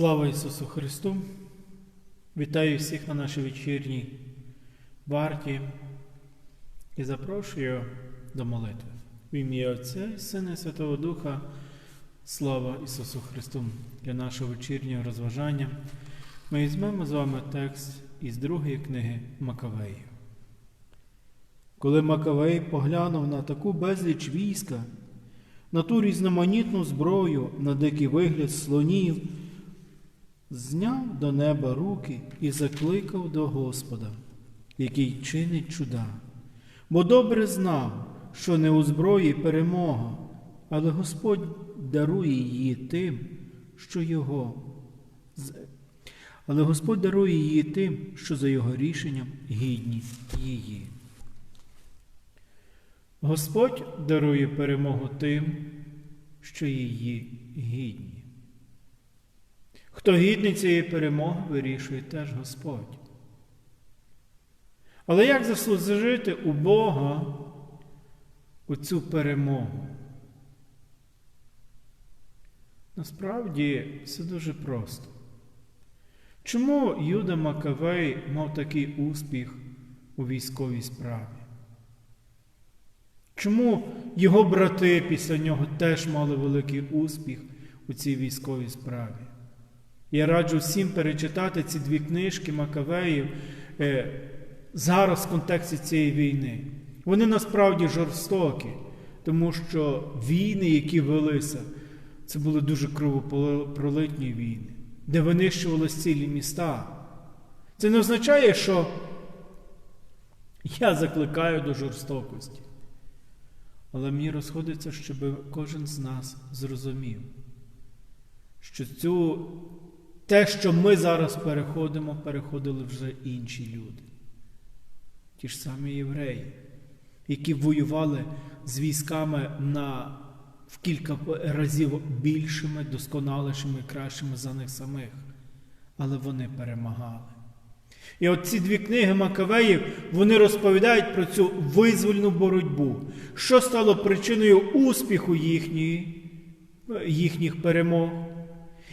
Слава Ісусу Христу! Вітаю всіх на нашій вечірній варті і запрошую до молитви. В ім'я Отця і Сина і Святого Духа. Слава Ісусу Христу! Для нашого вечірнього розважання ми візьмемо з вами текст із другої книги Макавеїв. Коли Макавей поглянув на таку безліч війська, на ту різноманітну зброю, на дикий вигляд слонів, зняв до неба руки і закликав до Господа, який чинить чуда, бо добре знав, що не у зброї перемога, але Господь дарує її тим, що його. Але Господь дарує її тим, що за його рішенням гідні її. Господь дарує перемогу тим, що її гідні. Хто гідний цієї перемоги, вирішує теж Господь. Але як заслужити у Бога оцю перемогу? Насправді все дуже просто. Чому Юда Макавей мав такий успіх у військовій справі? Чому його брати після нього теж мали великий успіх у цій військовій справі? Я раджу всім перечитати ці дві книжки Макавеїв е, зараз в контексті цієї війни. Вони насправді жорстокі, тому що війни, які велися, це були дуже кровопролитні війни, де винищувалися цілі міста. Це не означає, що я закликаю до жорстокості. Але мені розходиться, щоб кожен з нас зрозумів, що цю, те, що ми зараз переходимо, переходили вже інші люди. Ті ж самі євреї, які воювали з військами на, в кілька разів більшими, досконалішими, кращими за них самих. Але вони перемагали. І от ці дві книги Макавеїв вони розповідають про цю визвольну боротьбу, що стало причиною успіху їхньої, їхніх перемог,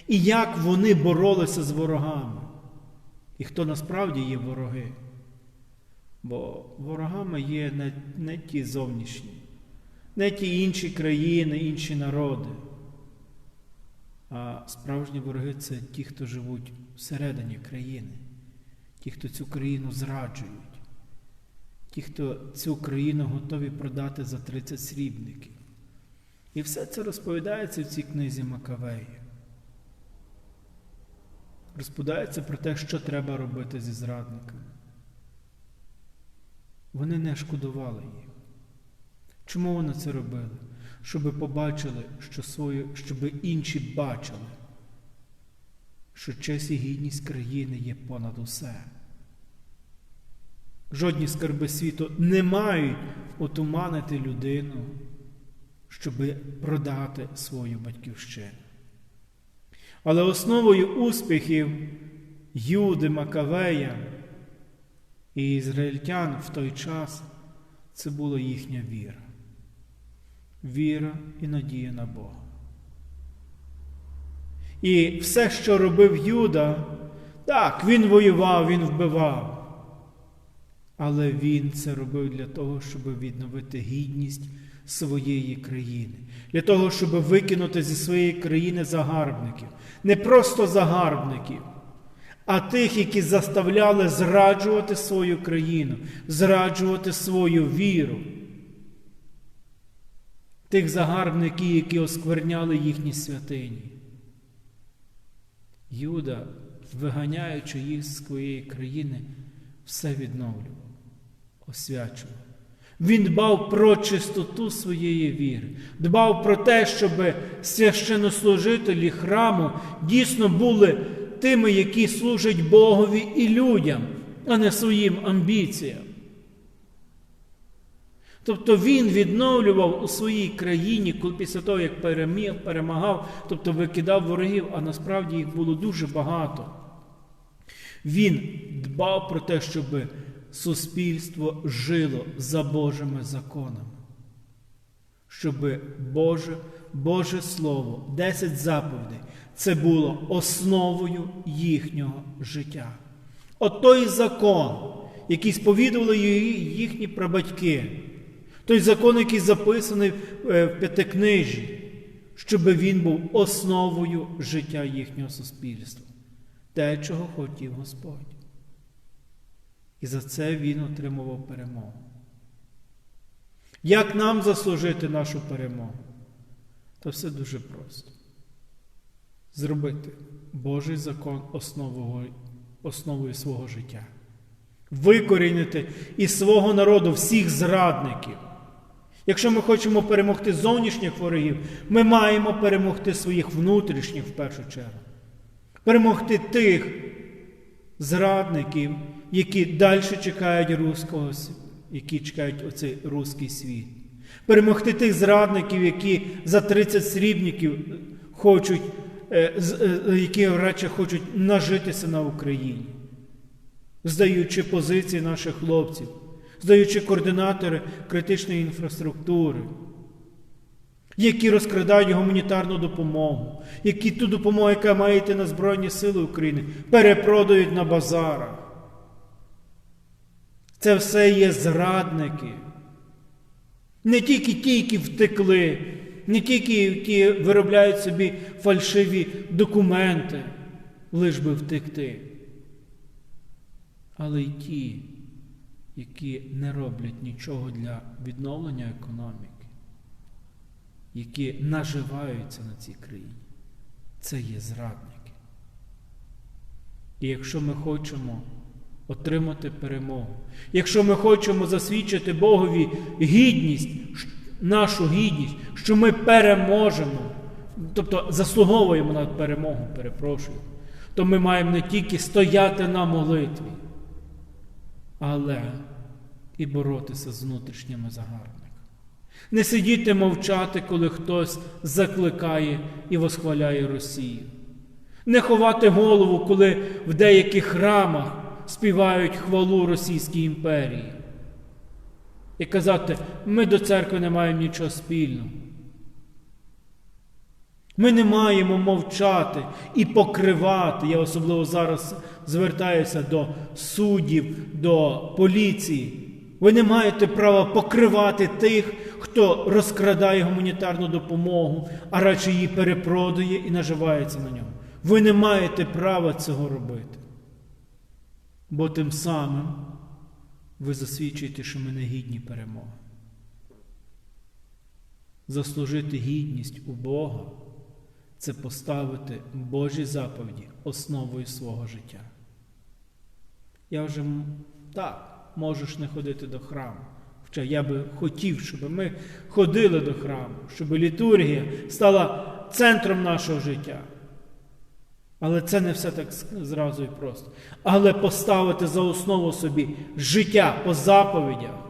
і як вони боролися з ворогами, і хто насправді є вороги. Бо ворогами є не, не ті зовнішні, не ті інші країни, інші народи. А справжні вороги це ті, хто живуть всередині країни ті, хто цю країну зраджують, ті, хто цю країну готові продати за 30 срібників. І все це розповідається в цій книзі Макавеї. Розповідається про те, що треба робити зі зрадниками. Вони не шкодували їх. Чому вони це робили? Щоб побачили, що свою, щоб інші бачили, що честь і гідність країни є понад усе. Жодні скарби світу не мають отуманити людину, щоб продати свою батьківщину. Але основою успіхів Юди Макавея і ізраїльтян в той час це була їхня віра. Віра і надія на Бога. І все, що робив Юда, так, він воював, він вбивав. Але він це робив для того, щоб відновити гідність своєї країни, для того, щоб викинути зі своєї країни загарбників. Не просто загарбників, а тих, які заставляли зраджувати свою країну, зраджувати свою віру. Тих загарбників, які оскверняли їхні святині. Юда, виганяючи їх з своєї країни, все відновлював, освячував. Він дбав про чистоту своєї віри, дбав про те, щоб священнослужителі храму дійсно були тими, які служать Богові і людям, а не своїм амбіціям. Тобто він відновлював у своїй країні, коли після того, як переміг, перемагав, тобто викидав ворогів, а насправді їх було дуже багато. Він дбав про те, щоб суспільство жило за Божими законами, щоб Боже, Боже Слово, 10 заповідей це було основою їхнього життя. От той закон, який сповідували їхні прабатьки, той закон, який записаний е, в п'ятикнижі, щоб він був основою життя їхнього суспільства, те, чого хотів Господь. І за це він отримував перемогу. Як нам заслужити нашу перемогу? Та все дуже просто. Зробити Божий закон основою, свого життя. Викорінити із свого народу всіх зрадників. Якщо ми хочемо перемогти зовнішніх ворогів, ми маємо перемогти своїх внутрішніх в першу чергу. Перемогти тих зрадників, які далі чекають руського, які чекають оцей руський світ. Перемогти тих зрадників, які за 30 срібників хочуть, які радше хочуть нажитися на Україні, здаючи позиції наших хлопців, здаючи координатори критичної інфраструктури, які розкрадають гуманітарну допомогу, які ту допомогу, яка має йти на Збройні Сили України, перепродають на базарах. Це все є зрадники. Не тільки ті, які втекли, не тільки які виробляють собі фальшиві документи, лиш би втекти, але й ті, які не роблять нічого для відновлення економіки, які наживаються на цій країні. Це є зрадники. І якщо ми хочемо отримати перемогу. Якщо ми хочемо засвідчити Богові гідність, нашу гідність, що ми переможемо, тобто заслуговуємо на перемогу, перепрошую, то ми маємо не тільки стояти на молитві, але і боротися з внутрішніми загарбниками. Не сидіти мовчати, коли хтось закликає і восхваляє Росію. Не ховати голову, коли в деяких храмах співають хвалу Російській імперії. І казати, ми до церкви не маємо нічого спільного. Ми не маємо мовчати і покривати. Я особливо зараз звертаюся до суддів, до поліції. Ви не маєте права покривати тих, хто розкрадає гуманітарну допомогу, а радше її перепродає і наживається на ньому. Ви не маєте права цього робити. Бо тим самим ви засвідчуєте, що ми не гідні перемоги. Заслужити гідність у Бога це поставити Божі заповіді основою свого життя. Я вже так, можеш не ходити до храму. Хоча я би хотів, щоб ми ходили до храму, щоб літургія стала центром нашого життя. Але це не все так зразу і просто. Але поставити за основу собі життя по заповідях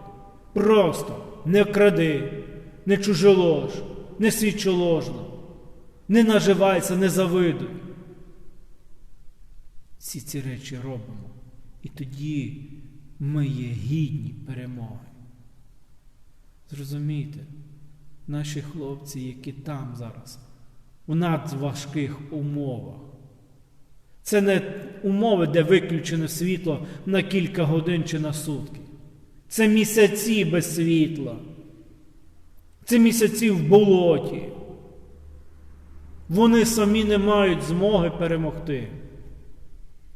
просто не кради, не чужолож, не свідчоложно, не наживайся, не завидуй. Всі ці речі робимо. І тоді ми є гідні перемоги. Зрозумійте, наші хлопці, які там зараз, в надважких умовах. Це не умови, де виключене світло на кілька годин чи на сутки. Це місяці без світла. Це місяці в болоті. Вони самі не мають змоги перемогти.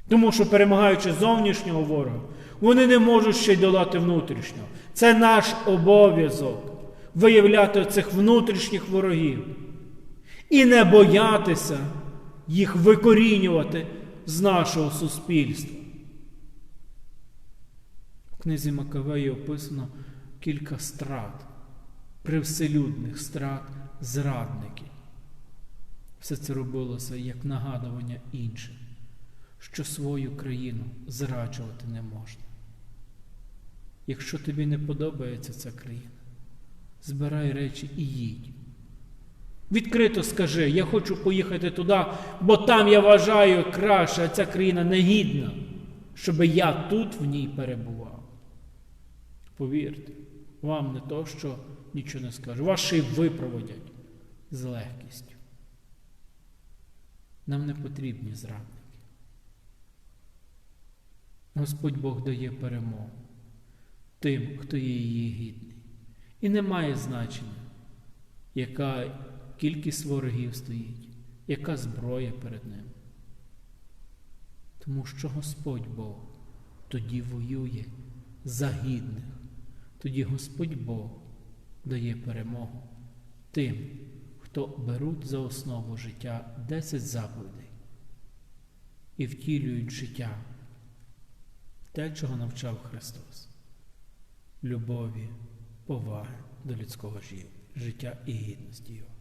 Тому що, перемагаючи зовнішнього ворога, вони не можуть ще й долати внутрішнього. Це наш обов'язок виявляти цих внутрішніх ворогів і не боятися їх викорінювати з нашого суспільства. В книзі Макавеї описано кілька страт, привселюдних страт зрадників. Все це робилося як нагадування іншим, що свою країну зраджувати не можна. Якщо тобі не подобається ця країна, збирай речі і їдь. Відкрито скажи, я хочу поїхати туди, бо там я вважаю краще, а ця країна негідна, щоб я тут в ній перебував. Повірте, вам не то, що нічого не ще й випроводять з легкістю. Нам не потрібні зрадники. Господь Бог дає перемогу тим, хто є її гідний. І не має значення, яка кількість ворогів стоїть, яка зброя перед ним. Тому що Господь Бог тоді воює за гідних. Тоді Господь Бог дає перемогу тим, хто беруть за основу життя 10 заповідей і втілюють життя те, чого навчав Христос любові, поваги до людського життя і гідності Його.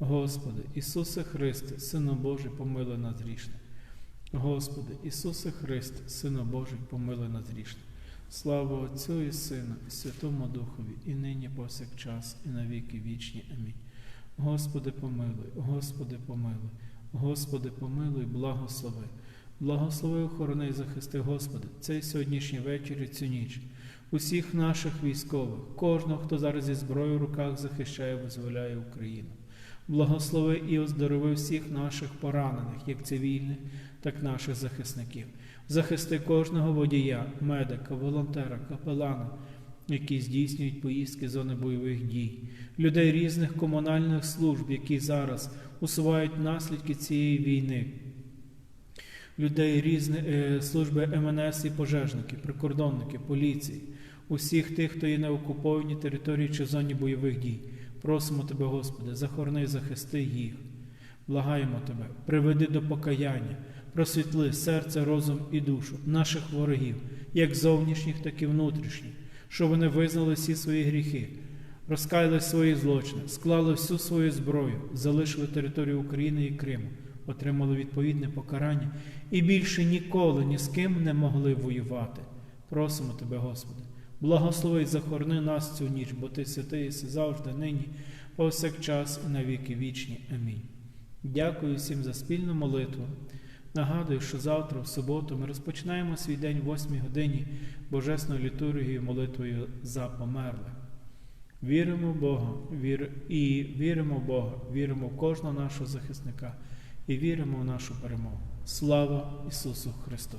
Господи, Ісусе Христе, Сину Божий, помилуй нас грішних. Господи, Ісусе Христе, Сину Божий, помилуй нас грішних. Слава Отцю і Сину, і Святому Духові, і нині повсякчас, і на віки вічні. Амінь. Господи, помилуй, Господи, помилуй, Господи, помилуй, благослови. Благослови, охорони і захисти, Господи, цей сьогоднішній вечір і цю ніч. Усіх наших військових, кожного, хто зараз зі зброєю в руках захищає, визволяє Україну. Благослови і оздорови всіх наших поранених, як цивільних, так і наших захисників. Захисти кожного водія, медика, волонтера, капелана, які здійснюють поїздки зони бойових дій, людей різних комунальних служб, які зараз усувають наслідки цієї війни, людей різних е, служби МНС і пожежники, прикордонники, поліції, усіх тих, хто є на окупованій території чи зоні бойових дій. Просимо Тебе, Господи, захорони і захисти їх. Благаємо Тебе, приведи до покаяння, просвітли серце, розум і душу наших ворогів, як зовнішніх, так і внутрішніх, щоб вони визнали всі свої гріхи, розкаяли свої злочини, склали всю свою зброю, залишили територію України і Криму, отримали відповідне покарання і більше ніколи ні з ким не могли воювати. Просимо Тебе, Господи, благослови і захорони нас цю ніч, бо Ти святий єси завжди, нині, повсякчас і на віки вічні. Амінь. Дякую всім за спільну молитву. Нагадую, що завтра, в суботу, ми розпочинаємо свій день в 8 годині Божесною літургією молитвою за померлих. Віримо в Бога вір... і віримо в Бога, віримо в кожного нашого захисника і віримо в нашу перемогу. Слава Ісусу Христу!